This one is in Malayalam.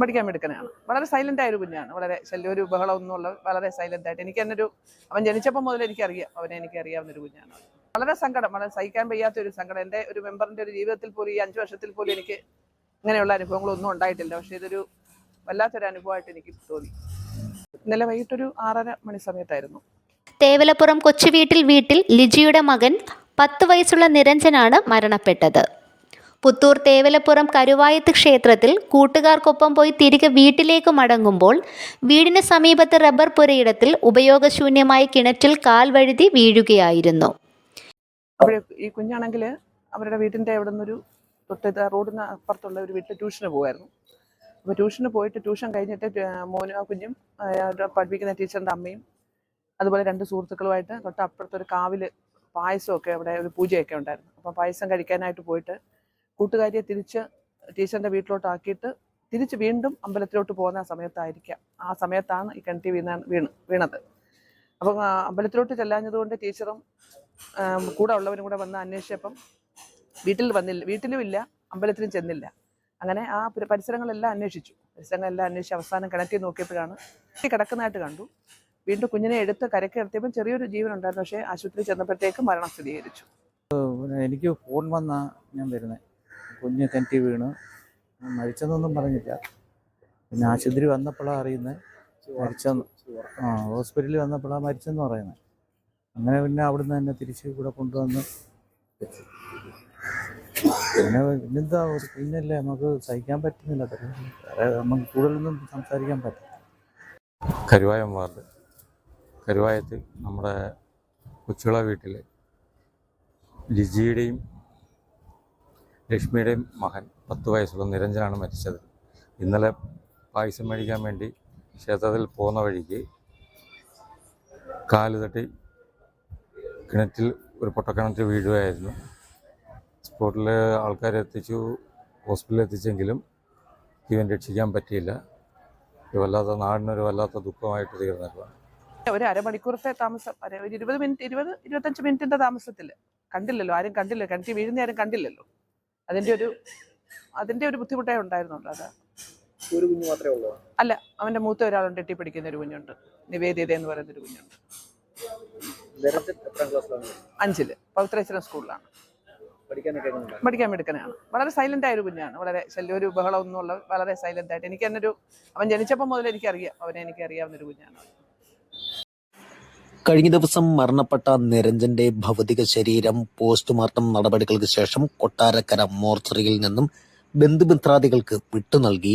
പഠിക്കാൻ മിടുക്കനാണ്. വളരെ സൈലന്റ് ആയൊരു കുഞ്ഞാണ്. വളരെ ശല്യം ഒരു ബഹളം ഒന്നുമുള്ള വളരെ സൈലന്റ് ആയിട്ട് എനിക്ക് എന്നൊരു അവൻ ജനിച്ചപ്പോൾ മുതൽ എനിക്കറിയാം. അവനെ എനിക്ക് അറിയാവുന്ന ഒരു കുഞ്ഞാണ് വളരെ സങ്കടം. വളരെ സഹിക്കാൻ വയ്യാത്ത ഒരു സങ്കടം. എന്റെ ഒരു മെമ്പറിന്റെ ഒരു ജീവിതത്തിൽ പോലും ഈ അഞ്ച് വർഷത്തിൽ പോലും എനിക്ക് ഇങ്ങനെയുള്ള അനുഭവങ്ങളൊന്നും ഉണ്ടായിട്ടില്ല. പക്ഷേ ഇതൊരു വല്ലാത്തൊരു അനുഭവമായിട്ട് എനിക്ക് തോന്നി. ഇന്നലെ വൈകിട്ടൊരു ആറര മണി സമയത്തായിരുന്നു. തേവലപ്പുറം കൊച്ചുവീട്ടിൽ വീട്ടിൽ ലിജിയുടെ മകൻ പത്ത് വയസ്സുള്ള നിരഞ്ജനാണ് മരണപ്പെട്ടത്. പുത്തൂർ തേവലപ്പുറം കരുവായത്ത് ക്ഷേത്രത്തിൽ കൂട്ടുകാർക്കൊപ്പം പോയി തിരികെ വീട്ടിലേക്ക് മടങ്ങുമ്പോൾ വീടിന് സമീപത്ത് റബ്ബർ പുരയിടത്തിൽ ഉപയോഗശൂന്യമായ കിണറ്റിൽ കാൽ വഴുതി വീഴുകയായിരുന്നു. ഈ കുഞ്ഞാണെങ്കിൽ അവരുടെ വീടിന്റെ അവിടെ നിന്നൊരു തൊട്ട് റോഡിന് അപ്പുറത്തുള്ള ഒരു വീട്ടിൽ ട്യൂഷന് പോകുമായിരുന്നു അപ്പോൾ ട്യൂഷന് പോയിട്ട് ട്യൂഷൻ കഴിഞ്ഞിട്ട് മോനും കുഞ്ഞും പഠിപ്പിക്കുന്ന ടീച്ചറിന്റെ അമ്മയും അതുപോലെ രണ്ട് സുഹൃത്തുക്കളുമായിട്ട് തൊട്ട് അപ്പുറത്തൊരു കാവിൽ പായസമൊക്കെ അവിടെ ഒരു പൂജയൊക്കെ ഉണ്ടായിരുന്നു. അപ്പോൾ പായസം കഴിക്കാനായിട്ട് പോയിട്ട് കൂട്ടുകാരിയെ തിരിച്ച് ടീച്ചറിന്റെ വീട്ടിലോട്ടാക്കിയിട്ട് തിരിച്ച് വീണ്ടും അമ്പലത്തിലോട്ട് പോകുന്ന സമയത്തായിരിക്കാം. ആ സമയത്താണ് ഈ കണ്ടി വീണ വീണ് വീണത്. അപ്പം അമ്പലത്തിലോട്ട് ചെല്ലാഞ്ഞതുകൊണ്ട് ടീച്ചറും ആം, കൂടെ ഉള്ളവരും കൂടെ വന്ന് അന്വേഷിച്ചപ്പം വീട്ടിൽ വന്നില്ല വീട്ടിലും ഇല്ല അമ്പലത്തിലും ചെന്നില്ല. അങ്ങനെ ആ പരിസരങ്ങളെല്ലാം അന്വേഷിച്ചു. പരിസരങ്ങളെല്ലാം അന്വേഷിച്ച് അവസാനം കിണറ്റി നോക്കിയപ്പോഴാണ് ഈ കിടക്കുന്നതായിട്ട് കണ്ടു. വീണ്ടും കുഞ്ഞിനെ എടുത്ത് കരയ്ക്ക് എടുത്തപ്പം ചെറിയൊരു ജീവൻ ഉണ്ടായിരുന്നു. പക്ഷേ ആശുപത്രി ചെന്നപ്പോഴത്തേക്ക് മരണം സ്ഥിരീകരിച്ചു. എനിക്ക് ഫോൺ വന്നാ ഞാൻ വരുന്നത് കുഞ്ഞ് കിണറ്റി വീണ്. മരിച്ചെന്നൊന്നും പറഞ്ഞില്ല. പിന്നെ ആശുപത്രി വന്നപ്പോഴാണ് അറിയുന്നത്. മരിച്ചെന്ന് ആ ഹോസ്പിറ്റലിൽ വന്നപ്പോഴാണ് മരിച്ചെന്ന് പറയുന്നത്. അങ്ങനെ പിന്നെ അവിടുന്ന് തന്നെ തിരിച്ച് ഇവിടെ കൊണ്ടുവന്ന്. പിന്നെ പിന്നെന്താ പിന്നല്ലേ നമുക്ക് സഹിക്കാൻ പറ്റുന്നില്ല. നമുക്ക് കൂടുതലൊന്നും സംസാരിക്കാൻ പറ്റില്ല. കരുവായം വാർഡ് കരുവായത്ത് നമ്മുടെ കൊച്ചുള വീട്ടിൽ ലിജിയുടെയും ലക്ഷ്മിയുടെയും മകൻ പത്ത് വയസ്സുള്ള നിരഞ്ജനാണ് മരിച്ചത്. ഇന്നലെ പായസം മേടിക്കാൻ വേണ്ടി ക്ഷേത്രത്തിൽ പോകുന്ന വഴിക്ക് കാൽ തട്ടി കിണറ്റിൽ ഒരു പൊട്ടക്കിണറ്റിൽ വീഴുകയായിരുന്നു. സ്പോട്ടിൽ ആൾക്കാരെ എത്തിച്ചു ഹോസ്പിറ്റലിൽ എത്തിച്ചെങ്കിലും ജീവൻ രക്ഷിക്കാൻ പറ്റിയില്ല. വല്ലാത്ത നാടിനൊരു വല്ലാത്ത ദുഃഖമായിട്ട് തീർന്നിട്ടുള്ള ഒരു അരമണിക്കൂറത്തെ താമസം ഒരു ഇരുപത് മിനിറ്റ് ഇരുപത് ഇരുപത്തഞ്ച് മിനിറ്റിന്റെ താമസത്തിൽ കണ്ടില്ലല്ലോ ആരും കണ്ടില്ല. കിണറ്റി വീഴുന്ന ആരും കണ്ടില്ലല്ലോ. അതിന്റെ ഒരു അതിന്റെ ഒരു ബുദ്ധിമുട്ടേ ഉണ്ടായിരുന്നുള്ളൂ അത്. ഒരു കുഞ്ഞു മാത്രമേ ഉള്ളൂ? അല്ല അവന്റെ മൂത്ത ഒരാളുണ്ട് എട്ടി പഠിക്കുന്ന ഒരു കുഞ്ഞുണ്ട്. നിവേദിത എന്ന് പറയുന്ന ഒരു കുഞ്ഞുണ്ട്. അഞ്ചിൽ. പവിത്രേശ്വരം സ്കൂളിലാണ്. പഠിക്കാൻ മിടുക്കനാണ്. വളരെ സൈലന്റ് ആയ ഒരു കുഞ്ഞാണ്. വളരെ ശല്യം ഒരു ബഹളം ഒന്നുമുള്ള വളരെ സൈലന്റ് ആയിട്ട് എനിക്ക് എന്നൊരു ഒരു അവൻ ജനിച്ചപ്പോൾ മുതൽ എനിക്കറിയാം. അവനെ എനിക്ക് അറിയാവുന്ന ഒരു കുഞ്ഞാണ് കഴിഞ്ഞ ദിവസം മരണപ്പെട്ട നിരഞ്ജന്റെ ഭൗതിക ശരീരം പോസ്റ്റ്മോർട്ടം നടപടികൾക്ക് ശേഷം കൊട്ടാരക്കര മോർച്ചറിയിൽ നിന്നും ബന്ധുമിത്രാദികൾക്ക് വിട്ടു നൽകി.